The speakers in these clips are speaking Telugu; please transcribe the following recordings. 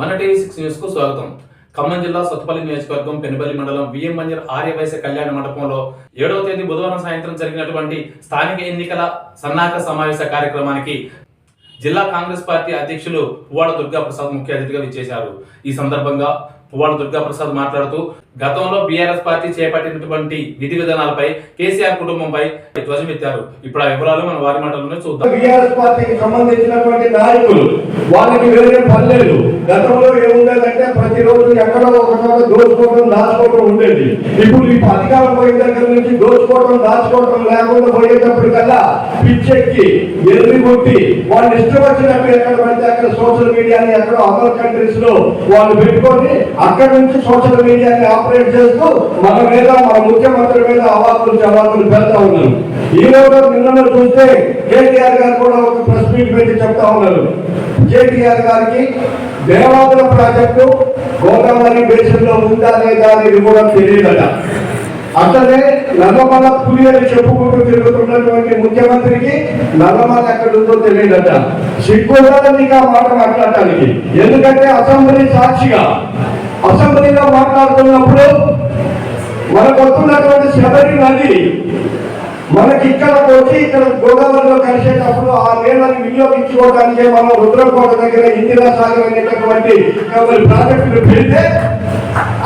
మన టీవీ సిక్స్ న్యూస్కు స్వాగతం. ఖమ్మం జిల్లా సత్తుపల్లి నియోజకవర్గం పెనుబల్లి మండలం విఎం మంజర్ ఆర్యవైశ్య కళ్యాణ మండపంలో ఏడవ తేదీ బుధవారం సాయంత్రం జరిగినటువంటి స్థానిక ఎన్నికల సన్నాహక సమావేశ కార్యక్రమానికి జిల్లా కాంగ్రెస్ పార్టీ అధ్యక్షులు పువ్వాడ దుర్గా ప్రసాద్ ముఖ్య అతిథిగా విచ్చేశారు. ఈ సందర్భంగా పువ్వాడ దుర్గాప్రసాద్ మాట్లాడుతూ గతంలో బీఆర్ఎస్ పార్టీ చేపట్టినటువంటి విధి విధానాలపై కేసీఆర్ కుటుంబంపై ధ్వజమెత్తారు ఇప్పుడు ఆ వివరాలు మన వారి మాటల్లోనే చూద్దాం. బీఆర్ఎస్ పార్టీకి సంబంధించినటువంటి నాయకులు వాళ్ళకి వేరే పల్లెలు గతంలో ఏముండేదంటే ప్రతిరోజు ఎక్కడో ఒక చోట దోచుకోవడం దాచుకోవడం ఉండేది. ఇప్పుడు ఈ అధికారం పోయిన దగ్గర నుంచి దోచుకోవడం దాచుకోవడం లేకుండా పోయేటప్పటికల్లా పిచ్చెక్కి ఎల్లి కొట్టి వాళ్ళు ఇష్టం వచ్చినప్పుడు ఎక్కడ పడితే అక్కడ సోషల్ మీడియాని ఎక్కడో అదర్ కంట్రీస్లో వాళ్ళు పెట్టుకొని అక్కడ నుంచి సోషల్ మీడియాని ఆపరేట్ చేస్తూ మన మీద మన ముఖ్యమంత్రి మీద అవాకులు జవాబులు పెడతా ఉన్నారు. ఈ రోజు నిన్న చూస్తే కేటీఆర్ గారు కూడా ఒక ప్రెస్ మీట్ పెట్టి చెప్తా ఉన్నారు. కేటీఆర్ గారికి దేవాదుల ప్రాజెక్టు గోదావరి బేసిన్లో ఉందా లేదా అనేది కూడా తెలియదట. అతనే నల్లమల పులి అని చెప్పుకుంటూ తిరుగుతున్నటువంటి ముఖ్యమంత్రికి నల్లమల ఎక్కడ ఉందో తెలియదట. సిగ్గుదానికి ఆ మాట మాట్లాడటానికి. ఎందుకంటే అసెంబ్లీ సాక్షిగా మాట్లాడుతున్నప్పుడు మనకు వస్తున్నటువంటి శబరి నది మనకి ఇక్కడ వచ్చి ఇక్కడ గోదావరిలో కలిసేటప్పుడు ఆ నీళ్ళని వినియోగించుకోవడానికి మనం రుద్రకోట దగ్గర ఇందిరా సాగర్ అనేటటువంటి మరి ప్రాజెక్టులు పెడితే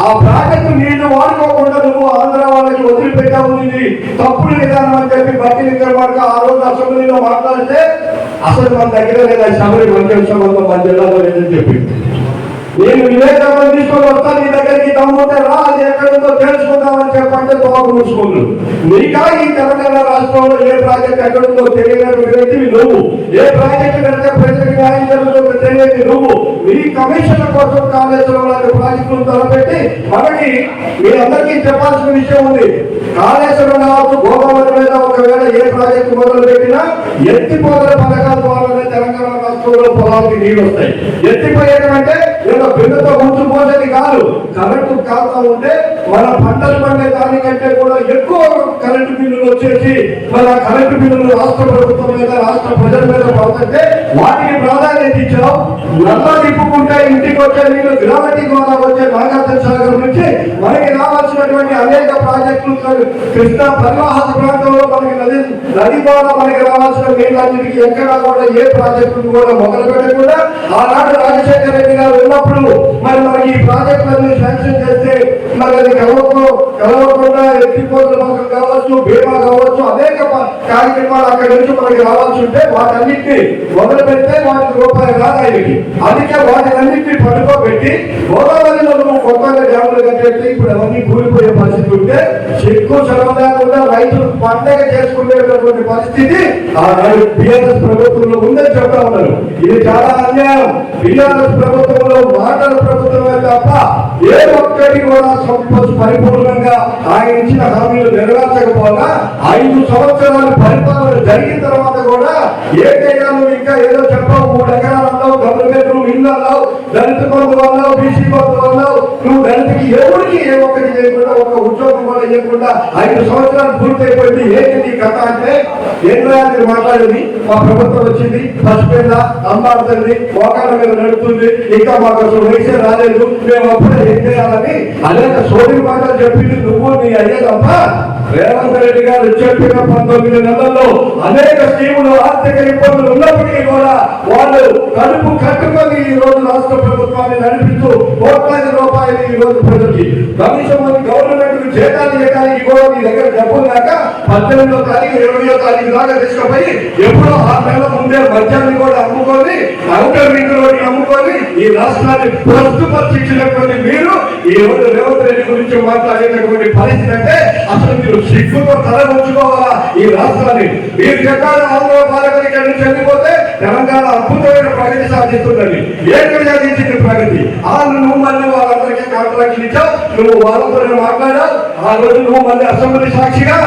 ఆ ప్రాజెక్టు నీళ్ళు వాడుకోకుండా నువ్వు ఆంధ్ర వాళ్ళకి వదిలిపెట్టావు. ఇది తప్పుడు విధానం అని చెప్పి బట్టి విక్రమార్క ఆ రోజు అసెంబ్లీలో మాట్లాడితే అసలు మన దగ్గర లేదా శబరి మంచి సంబంధం మన జిల్లాలో లేదని చెప్పింది. నేను వివేకానంద తీసుకొని వస్తా నీ దగ్గరికి దమ్ముంటే రా అది ఎక్కడుందో తెలుసుకుందామని చెప్పంటే తోక మూసుకుంటు నీకా ఈ తెలంగాణ రాష్ట్రంలో ఏ ప్రాజెక్ట్ ఎక్కడుందో తెలియనటువంటి వ్యక్తివి నువ్వు. ఏ ప్రాజెక్ట్ కడితే ప్రజలకు న్యాయం జరుగుతుందో తెలియని నువ్వు. మీ కమిషన్ల కోసం కాళేశ్వరం లాంటి ప్రాజెక్టులు తలపెట్టి మనకి మీ అందరికీ చెప్పాల్సిన విషయం ఉంది. కాళేశ్వరం కావచ్చు గోదావరి మీద ఒకవేళ ఏ ప్రాజెక్టు మొదలు పెట్టినా ఎత్తిపోతల పథకాల ద్వారానే తెలంగాణ రాష్ట్రంలో పొలాలకి నీళ్ళు వస్తాయి. ఎత్తిపోయేటంటే ఏదో బిడ్డతో ఉంచిపోసేది కాదు. కరెంటు కాస్తా ఉంటే మన పంట పండే దానికంటే కూడా ఎక్కువ కరెంటు బిల్లులు వచ్చేసి మన కరెంటు బిల్లులు రాష్ట్ర ప్రభుత్వం మీద రాష్ట్ర ప్రజల మీద పడుతుంటే వాటికి ప్రాధాన్యత ఇచ్చాం. నల్ల తిప్పుకుంటే ఇంటికి వచ్చే నీళ్ళు గ్రావిటీ ద్వారా వచ్చే నాగార్జున సాగర్ నుంచి ఉన్నటువంటి అనేక ప్రాజెక్టులు కృష్ణా పరివాహక ప్రాంతంలో మనకి నది నది ద్వారా మనకి రావాల్సిన నీళ్ళన్నిటికీ ఎక్కడా కూడా ఏ ప్రాజెక్టులు కూడా మొదలు పెట్టకుండా ఆనాడు రాజశేఖర రెడ్డి గారు ఉన్నప్పుడు మరి మనకి ఈ ప్రాజెక్టులన్నీ శాంక్షన్ చేస్తే మరి అది కలవకు కలవకుండా ఎత్తిపోతుల మొక్కలు కావచ్చు బీమా కావచ్చు అనేక కార్యక్రమాలు అక్కడి నుంచి మనకి రావాల్సి ఉంటే వాటన్నిటిని మొదలు పెడితే వాటికి రూపాయలు రాదు ఆయనకి అందుకే వాటినన్నింటినీ పడుకోబెట్టి గోదావరిలో నువ్వు కొత్తగా డ్యాములు కట్టేస్తే ఇప్పుడు అవన్నీ కూలిపోయే పరిస్థితి ఉంటే చెక్కు చదవ లేకుండా రైతులు పండగ చేసుకునేటటువంటి పరిస్థితి ఆనాడు బిఆర్ఎస్ ప్రభుత్వంలో ఉందని చెప్తా ఉన్నారు. ఇది చాలా అన్యాయం. బిఆర్ఎస్ ప్రభుత్వంలో మాటల ప్రభుత్వమే తప్ప ఏ ఒక్కటి కూడా సంపద పరిపూర్ణంగా ఆయన ఇచ్చిన హామీలు నెరవేర్చకపోగా ఐదు సంవత్సరాలు పరిపాలన జరిగిన తర్వాత కూడా ఏ చేయాలో ఇంకా ఏదో చెప్పావు. మూడు ఎకరాలు అన్నావు డబుల్ బెడ్రూమ్ ఇల్లు అన్నావు దళిత బంధువు అన్నావు బీసీ బంధువు అన్నావు నువ్వు దళితకి ఎవరికి ఏ ఒక్కటి చేయకుండా ఒక ఉద్యోగం కూడా చేయకుండా ఐదు సంవత్సరాలు పూర్తయిపోయింది. ఏంటి నీ కథ అంటే ఏం రాయాలి మాట్లాడింది మా ప్రభుత్వం వచ్చింది పసిపోయిందా అమ్మాడుతుంది మోకాళ్ళ మీద నడుతుంది ఇంకా మాకు అసలు వయసే రాలేదు మేము అప్పుడే ఏం చేయాలని అనేక సోదరి మాటలు చెప్పింది నువ్వు నీ అయ్యే తప్ప రేవంత్ రెడ్డి గారు చెప్పిన పంతొమ్మిది నెలల్లో అనేక స్కీములు ఆర్థిక ఇబ్బందులు ఉన్నప్పటికీ కూడా వాళ్ళు కడుపు కట్టుకొని ఈ రోజు రాష్ట్ర ప్రభుత్వాన్ని నడిపిస్తూ కోట్లాది రూపాయలు ఈ రోజు ప్రజలకి. కనీసం మన గవర్నమెంట్ జీతాలు ఇవ్వడానికి కూడా మీ దగ్గర డబ్బులు లేక పద్దెనిమిదో తారీఖు ఇరవయో తారీఖు దాకా తీసుకుపోయి ఎప్పుడో ఆరు నెలల ముందే మద్యాన్ని కూడా అమ్ముకొని అవుటర్ రింగ్ రోడ్డు అమ్ముకొని ఈ రాష్ట్రాన్ని ప్రస్తుతపరిచినటువంటి మీరు ఈ రోజు రేవంత్ రెడ్డి గురించి మాట్లాడేటటువంటి పరిస్థితి అంటే అసలు మీరు సిగ్గుతో తల ఉంచుకోవాలా ఈ రాష్ట్రాన్ని మీరు చెప్పాలి ఆంధ్ర పాలకులు ఇక్కడ నుంచి వెళ్ళిపోతే తెలంగాణ అద్భుతమైన ప్రగతి సాధిస్తున్నది ఏక్కడ సాధించింది ప్రగతి? ఆ నువ్వు మళ్ళీ వాళ్ళందరికీ కాంట్రాక్ట్ ఇచ్చావు నువ్వు వాళ్ళతో మాట్లాడావు ఆ రోజు నువ్వు మళ్ళీ అసెంబ్లీ సాక్షిగా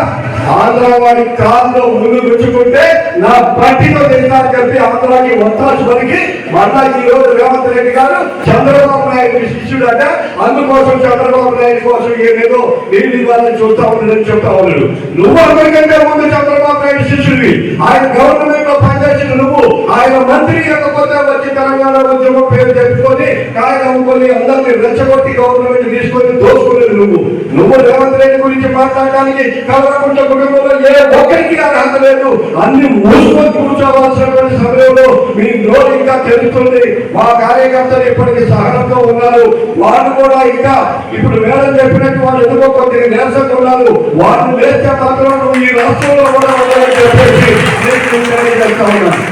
ఆంధ్ర వాడి కాల్లో ముందు గుచ్చుకుంటే నా పార్టీతో దేశాలు కలిపి ఆంధ్రాకి ఒత్తాసు పలికి మళ్ళా ఈ రోజు రేవంత్ రెడ్డి గారు చంద్రబాబు నాయుడు శిష్యుడట. అందుకోసం చంద్రబాబు నాయుడు కోసం ఏదేదో నీళ్ళు ఇవ్వాలని చూస్తా ఉన్నాడని చెప్తా ఉన్నాడు. నువ్వు అందరికంటే ముందు చంద్రబాబు నాయుడు శిష్యుడివి. ఆయన గవర్నమెంట్లో పనిచేసిన నువ్వు. ఆయన మంత్రి ఇవ్వకపోతే వచ్చి తెలంగాణ ఉద్యమం పేరు చెప్పుకొని కాయకమ్ముకొని అందరినీ రెచ్చగొట్టి గవర్నమెంట్ తీసుకొని దోచుకునేది నువ్వు. నువ్వు రేవంత్ రెడ్డి గురించి మాట్లాడడానికి కలవకుంట కుటుంబంలో ఏ ఒక్కరికి నాకు అంత లేదు. అన్ని మూసుకొని కూర్చోవలసినటువంటి సమయంలో మీ నోరు ఇంకా తెలుస్తుంది మా కార్యకర్తలు ఇప్పటికీ సహనంతో ఉన్నారు. వాళ్ళు కూడా ఇంకా ఇప్పుడు మేడం చెప్పినట్టు వాళ్ళు ఎందుకో కొద్దిగా నీరసంగా ఉన్నారు. వాళ్ళు లేస్తే మాత్రం నువ్వు ఈ రాష్ట్రంలో కూడా ఉండాలని చెప్పేసి నేను చెప్తా ఉన్నాను.